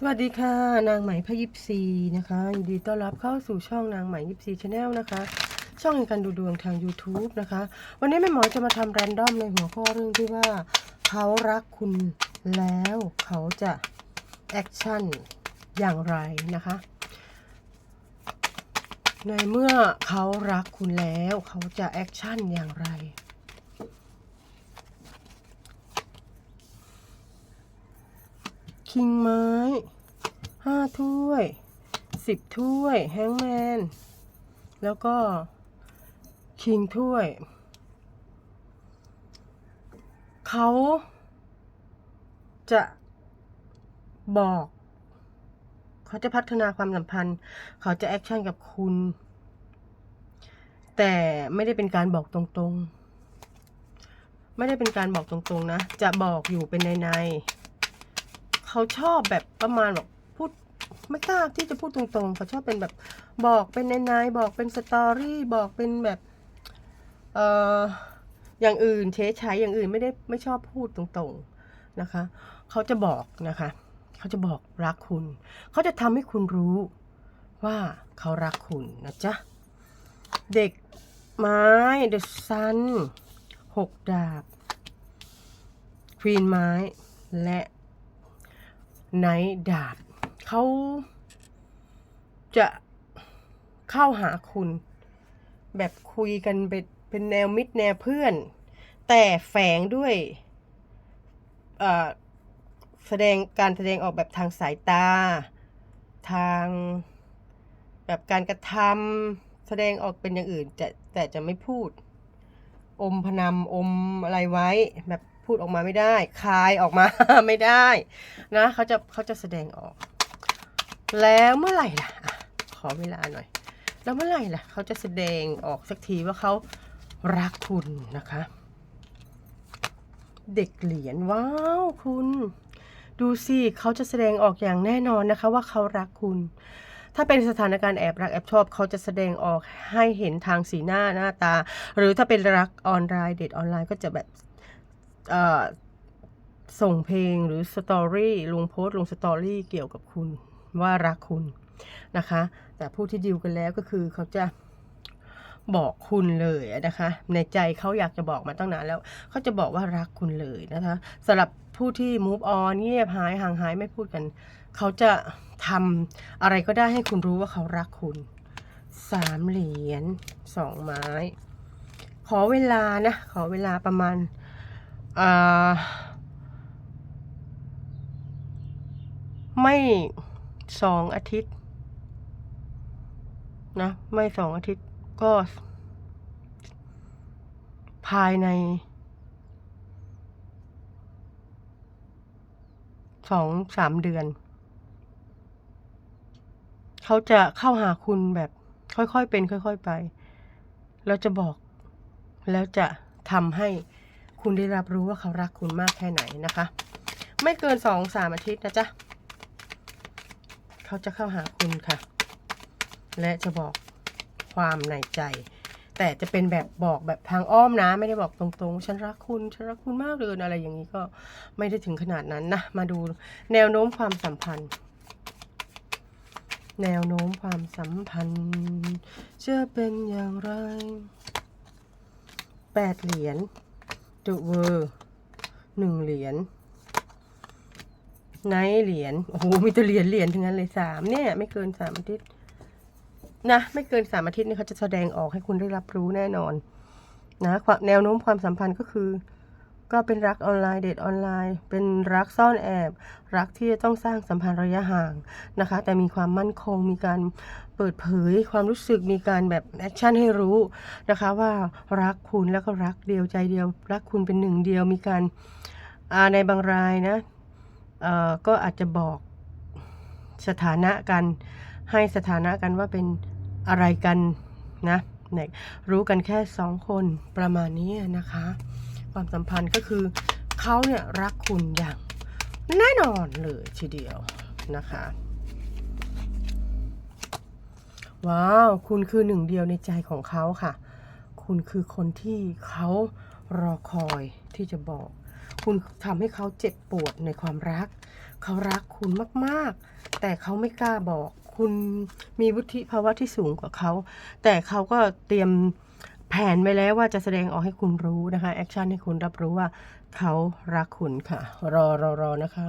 สวัสดีค่ะ นางไหมพยิบซีนะคะยินดีต้อนรับเข้าสู่ช่องนางไหมยิบซีชาแนลนะคะ ช่องแห่งการดูดวงทาง YouTube นะคะ วันนี้แม่หมอจะมาทำแรนดอมในหัวข้อเรื่องที่ว่า เขารักคุณแล้วเขาจะแอคชั่นอย่างไรนะคะ ในเมื่อเขารักคุณแล้วเขาจะแอคชั่นอย่างไร คิงไม้ห้าถ้วยสิบถ้วยแฮงแมน แล้วก็คิงถ้วย เขาจะบอก เขาจะพัฒนาความสัมพันธ์ เขาจะแอคชั่นกับคุณ แต่ไม่ได้เป็นการบอกตรงๆ ไม่ได้เป็นการบอกตรงๆนะ จะบอกอยู่เป็นในๆ เขาชอบแบบประมาณแบบพูดไม่กล้าที่จะพูดตรงๆ เขาชอบเป็นแบบบอกเป็นในๆบอกเป็นสตอรี่บอกเป็นแบบเอ่ออย่างอื่นเฉยๆอย่างอื่นไม่ได้ไม่ชอบพูดตรงๆนะคะ เขาจะบอกนะคะ เขาจะบอกรักคุณ เขาจะทำให้คุณรู้ว่าเขารักคุณนะจ๊ะ เด็กไม้เดอะซันหกดาบควีนไม้และ ไนท์ดาบเขาจะเข้าหาคุณ แบบคุยกันเป็นแนวมิตรแนวเพื่อน แต่แฝงด้วยแสดงการแสดงออกแบบทางสายตา ทางแบบการกระทำแสดงออกเป็นอย่างอื่นจะแต่จะไม่พูด อมพนำอมอะไรไว้แบบ พูดออกมาไม่ได้ คายออกมา ไม่ได้นะเขาจะเขาจะแสดงออก แล้วเมื่อไหร่ล่ะขอเวลาหน่อย แล้วเมื่อไหร่ล่ะเขาจะแสดงออกสักทีว่าเขารักคุณนะคะ เด็กเหรียญว้าวคุณ ดูสิเขาจะแสดงออกอย่างแน่นอนนะคะว่าเขารักคุณถ้าเป็นสถานการณ์แอบรักแอบชอบเขาจะแสดงออกให้เห็นทางสีหน้าหน้าตา หรือถ้าเป็นรักออนไลน์เดทออนไลน์ก็จะแบบ ส่งเพลงหรือสตอรี่ลงโพสต์ลงสตอรี่เกี่ยวกับคุณว่ารักคุณนะคะ แต่ผู้ที่ดิวกันแล้วก็คือเขาจะบอกคุณเลยนะคะ ในใจเขาอยากจะบอกมาตั้งนานแล้วเขาจะบอกว่ารักคุณเลยนะคะสำหรับผู้ที่ move on เงียบหายห่างหายไม่พูดกัน เขาจะทำอะไรก็ได้ให้คุณรู้ว่าเขารักคุณสามเหรียญสองไม้ ขอเวลานะ ขอเวลาประมาณ ไม่สองอาทิตย์ นะ ไม่สองอาทิตย์ก็ ภายในสองสามเดือน เขาจะเข้าหาคุณแบบ ค่อยๆเป็น ค่อย ๆ ไป แล้วจะบอก แล้วจะทำให้ คุณได้รับรู้ว่าเขารักคุณมากแค่ไหนนะคะ ไม่เกินสองสามอาทิตย์นะจ๊ะเขาจะเข้าหาคุณค่ะ และจะบอกความในใจ แต่จะเป็นแบบบอกแบบทางอ้อมนะ ไม่ได้บอกตรงๆ ฉันรักคุณฉันรักคุณมากเลยอะไรอย่างนี้ก็ไม่ได้ถึงขนาดนั้นนะ มาดูแนวโน้มความสัมพันธ์แนวโน้มความสัมพันธ์จะเป็นอย่างไร แปดเหรียญ ดูเวอร์หนึ่งเหรียญไนท์เหรียญโอ้โหมีแต่เหรียญเหรียญทั้งนั้นเลยสามเนี่ย ไม่เกินสามอาทิตย์นะไม่เกินสามอาทิตย์นี่เขาจะแสดงออกให้คุณได้รับรู้แน่นอน นะความแนวโน้มความสัมพันธ์ก็คือ ก็เป็นรักออนไลน์เดทออนไลน์ เป็นรักซ่อนแอบ รักที่จะต้องสร้างสัมพันธ์ระยะห่างนะคะ แต่มีความมั่นคงมีการเปิดเผยความรู้สึกมีการแบบแอคชั่นให้รู้นะคะว่ารักคุณแล้วก็รักเดียวใจเดียว รักคุณเป็นหนึ่งเดียวมีการาในบางรายนะก็อาจจะบอกสถานะกันให้สถานะกันว่าเป็นอะไรกันนะรู้กันแค่สองคนประมาณนี้นะคะ ความสัมพันธ์ก็คือเขาเนี่ยรักคุณอย่างแน่นอนเลยทีเดียวนะคะ ว้าว คุณคือหนึ่งเดียวในใจของเขาค่ะ คุณคือคนที่เขารอคอยที่จะบอก คุณทำให้เขาเจ็บปวดในความรัก เขารักคุณมาก ๆ แต่เขาไม่กล้าบอก คุณมีวุฒิภาวะที่สูงกว่าเขา แต่เขาก็เตรียม แผนไว้แล้วว่าจะแสดงออกให้คุณรู้นะคะ แอคชั่นให้คุณรับรู้ว่าเขารักคุณค่ะ รอรอรอนะคะ